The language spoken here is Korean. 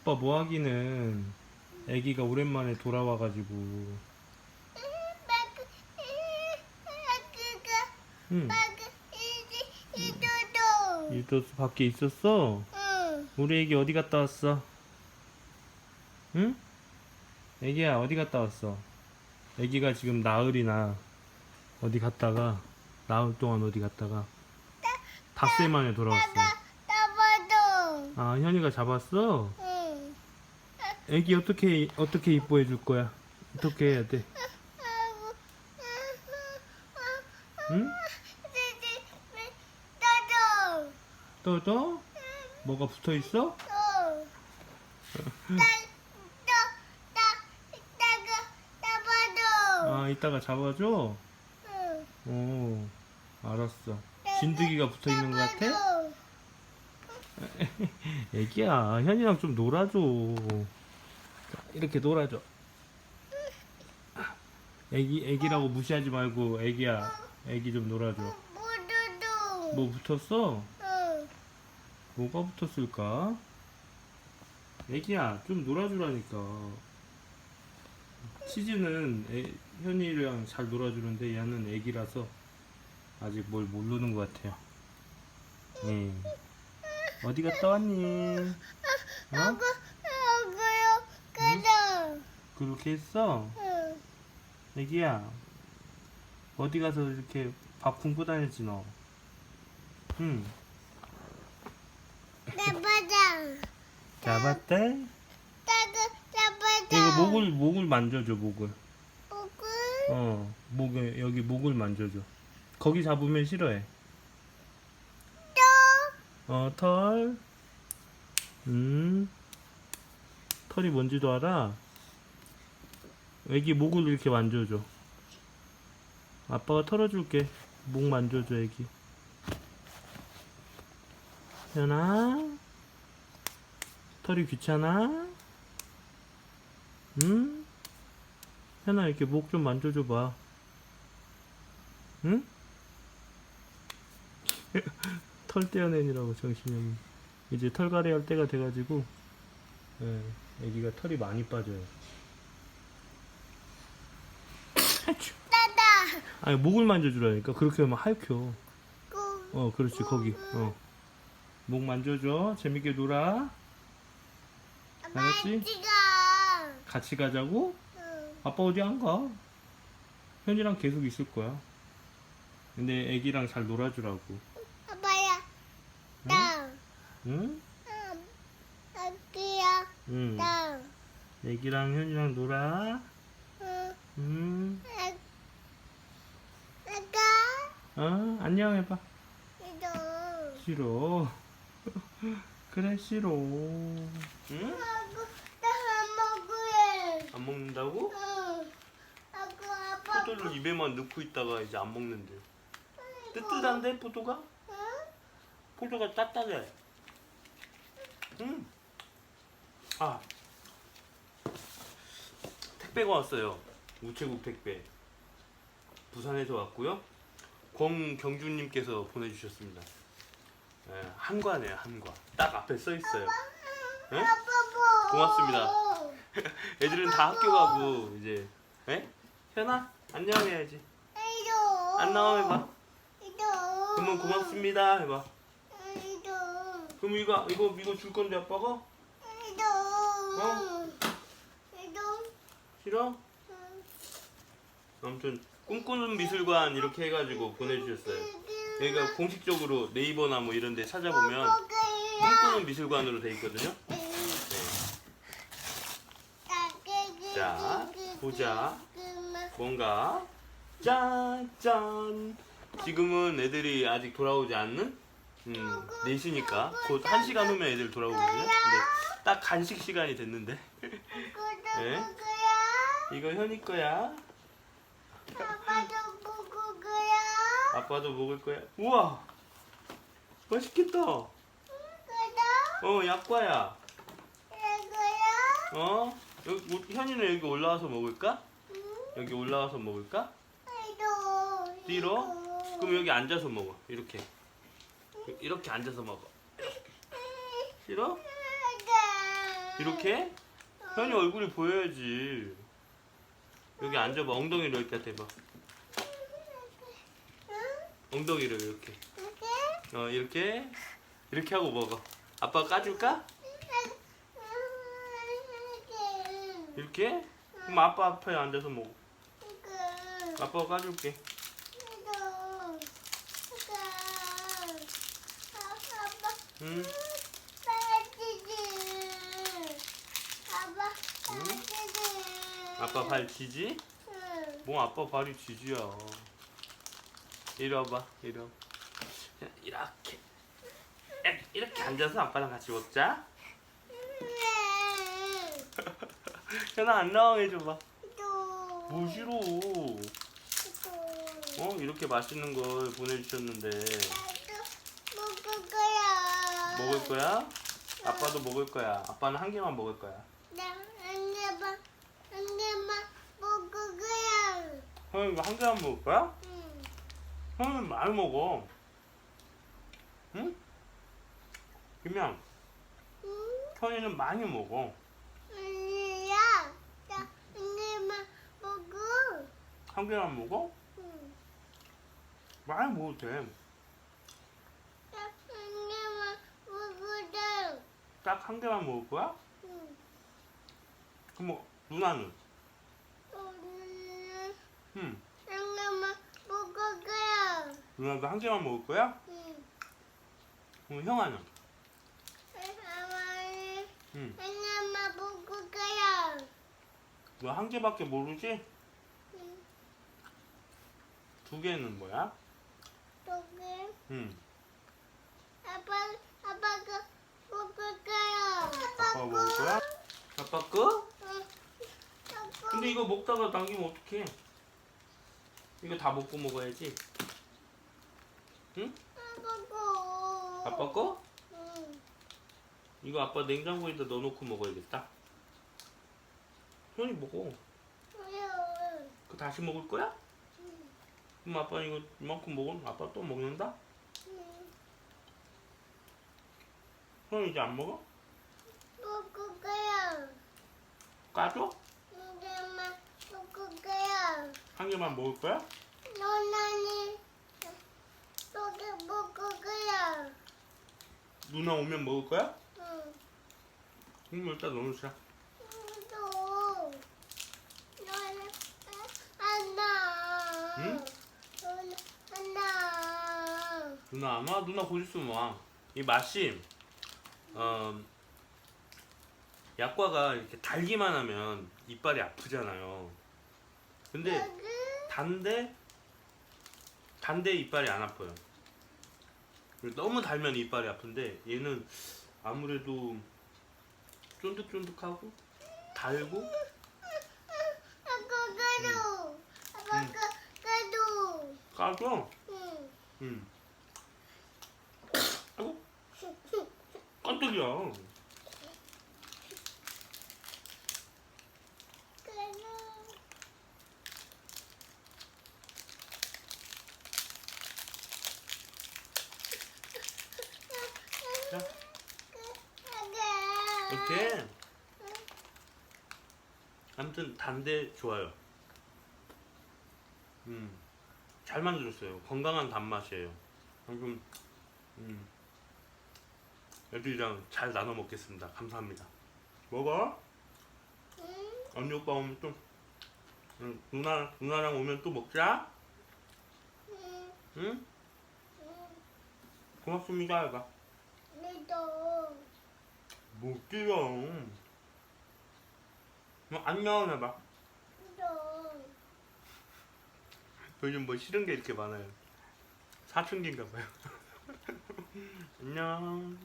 아빠 뭐 하기는? 애기가 오랜만에 돌아와가지고. 응. 유도스 밖에 있었어? 응. 우리 애기 어디 갔다 왔어? 응? 애기야 어디 갔다 왔어? 애기가 지금 나흘이나? 어디 갔다가? 나흘 동안 어디 갔다가? 닷새 만에 돌아왔어. 아 현이가 잡았어? 응. 애기 어떻게 어떻게 이뻐해 줄 거야 어떻게 해야 돼 응? 나도. 또 또? 뭐가 붙어 있어? 어. 나, 나, 나, 나가, 나봐도. 아 이따가 잡아줘 응. 오 알았어 진드기가 붙어 있는 것 같아? 애기야 현이랑 좀 놀아줘 자, 이렇게 놀아줘 애기 애기라고 무시하지 말고 애기야 애기 좀 놀아줘 모두도. 뭐 붙었어? 응. 뭐가 붙었을까? 애기야 좀 놀아주라니까 치즈는 애, 현이랑 잘 놀아주는데 얘는 애기라서 아직 뭘 모르는 것 같아요 예. 어디 갔다 왔니? 어? 그렇게 했어? 응. 애기야 어디 가서 이렇게 밥 굶고 다녔지 너 응. 나바자. 잡았대? 나도 나바자. 이거 목을 목을 만져줘 목을 목을. 어 목에 여기 목을 만져줘 거기 잡으면 싫어해 또. 어 털 음 털이 뭔지도 알아 애기 목을 이렇게 만져줘. 아빠가 털어줄게. 목 만져줘 애기. 현아? 털이 귀찮아? 응? 현아 이렇게 목 좀 만져줘봐. 응? 털 떼어내느라고 정신이. 이제 털갈이 할 때가 돼가지고. 예, 애기가 털이 많이 빠져요 아이쿠. 나다. 아니 목을 만져주라니까 그렇게 하면 하얗혀 구. 어 그렇지 거기 어 목 만져줘 재밌게 놀아 알았지? 같이 가자고? 응. 아빠 어디 안 가? 현이랑 계속 있을 거야 근데 애기랑 잘 놀아주라고 아빠야. 나. 응? 응. 아기야. 응 나. 애기랑 현이랑 놀아 응. 음. 어 안녕 해봐 이도. 싫어 그래 싫어 응? 나안 먹을래. 안 먹는다고? 응. 아구 아빠. 포도를 입에만 넣고 있다가 이제 안 먹는데 뜨뜻한데 포도가? 응? 포도가 따뜻해 응. 아 택배가 왔어요 우체국 택배 부산에서 왔고요 권경주님께서 보내주셨습니다 예, 한과네요 한과 딱 앞에 써 있어요 뭐? 고맙습니다. 애들은 다 학교 가고 이제 에? 현아 안녕 해야지 이도. 안녕 해봐. 그러면 고맙습니다 해봐. 그럼 이거 이거 이거 줄 건데 아빠가. 어? 싫어? 응. 아무튼 꿈꾸는 미술관 이렇게 해가지고 보내주셨어요 여기가 공식적으로 네이버나 뭐 이런 데 찾아보면 꿈꾸는 미술관으로 돼 있거든요 네. 자, 보자. 뭔가 짠짠 지금은 애들이 아직 돌아오지 않는 음, 4시니까 곧 1시간 후면 애들 돌아오거든요 근데 딱 간식 시간이 됐는데 네? 이거 현이 거야 아빠도 먹을 거야? 아빠도 먹을 거야 우와 맛있겠다 어 그다? 약과야 이거야? 어 여기, 우- 현이는 여기 올라와서 먹을까? 응? 여기 올라와서 먹을까? 이도. 뒤로? 그럼 여기 앉아서 먹어 이렇게 이렇게 앉아서 먹어 싫어? 이렇게? 현이 얼굴이 보여야지. 여기 앉아봐. 엉덩이를 이렇게 대봐. 응? 엉덩이를 이렇게. 이렇게? 어, 이렇게. 이렇게 하고 먹어. 아빠 까줄까? 이렇게. 그럼 아빠 앞에 앉아서 먹어. 아빠가 까줄게. 응? 빠지지. 아빠. 응? 빠지지. 아빠 발 지지? 응. 뭐 아빠 발이 지지야. 이리 와봐. 이리 와. 그냥 이렇게. 에, 이렇게 앉아서 아빠랑 같이 먹자. 네. 현아 안녕 해줘봐. 또. 뭐 싫어. 또. 어? 이렇게 맛있는 걸 보내주셨는데. 먹을 거야. 먹을 거야? 아빠도 먹을 거야. 아빠는 한 개만 먹을 거야. 나한 개만 한 개만 먹을 형이 이거 한 개만 먹을 거야? 응. 형은 많이 먹어. 응? 그냥 응? 현이는 많이 먹어. 아니야. 나한 개만 먹어. 한 개만 먹어? 응. 많이 먹어도 돼. 나한 개만 먹어도. 딱한 개만 먹을 거야? 응. 그럼 뭐, 누나는? 응. 한 개만 먹을 거야. 누나도 한 개만 먹을 거야? 응. 그럼 형아는? 하와이 응. 한 개만 먹을 거야. 너 한 개밖에 모르지? 응. 두 개는 뭐야? 여기. 응. 아빠, 아빠가 먹을 거야. 아빠 먹을 거야? 아빠 거? 응. 아빠. 근데 이거 먹다가 남기면 어떡해? 이거 다 먹고 먹어야지. 응? 아빠 거. 거? 응. 이거 아빠 냉장고에다 넣어놓고 먹어야겠다. 현이 먹어. 그 다시 먹을 거야? 응. 그럼 아빠 이거 이만큼 먹으면 아빠 또 먹는다? 응. 형 이제 안 먹어? 먹을 거야. 까줘? 한 개만 먹을 거야. 한 개만 먹을 거야? 여기 먹을 거야. 누나 오면 먹을 거야? 응. 그럼 일단 넣어놓자. 또 너는 안나. 응? 너는 안나. 누나 안 와? 누나 곧 있으면 와. 이 맛이 어, 약과가 이렇게 달기만 하면 이빨이 아프잖아요. 근데 단데 단데 이빨이 안 아파요. 너무 달면 이빨이 아픈데 얘는 아무래도 쫀득쫀득하고 달고 아까 가도 아빠 응. 가 가도. 까죠? 응. 응. 아이고 깜짝이야. 가도. 자, 가게. 이렇게 아무튼 단데 좋아요. 음, 잘 만들었어요. 건강한 단맛이에요. 방금 음, 애들이랑 잘 나눠 먹겠습니다. 감사합니다. 먹어. 응. 언니 오빠 오면 또 응, 누나 누나랑 오면 또 먹자. 응. 고맙습니다. 해봐. 내도. 먹기요. 뭐 안녕 해봐. 또. 요즘 뭐 싫은 게 이렇게 많아요. 사춘기인가 봐요. 안녕.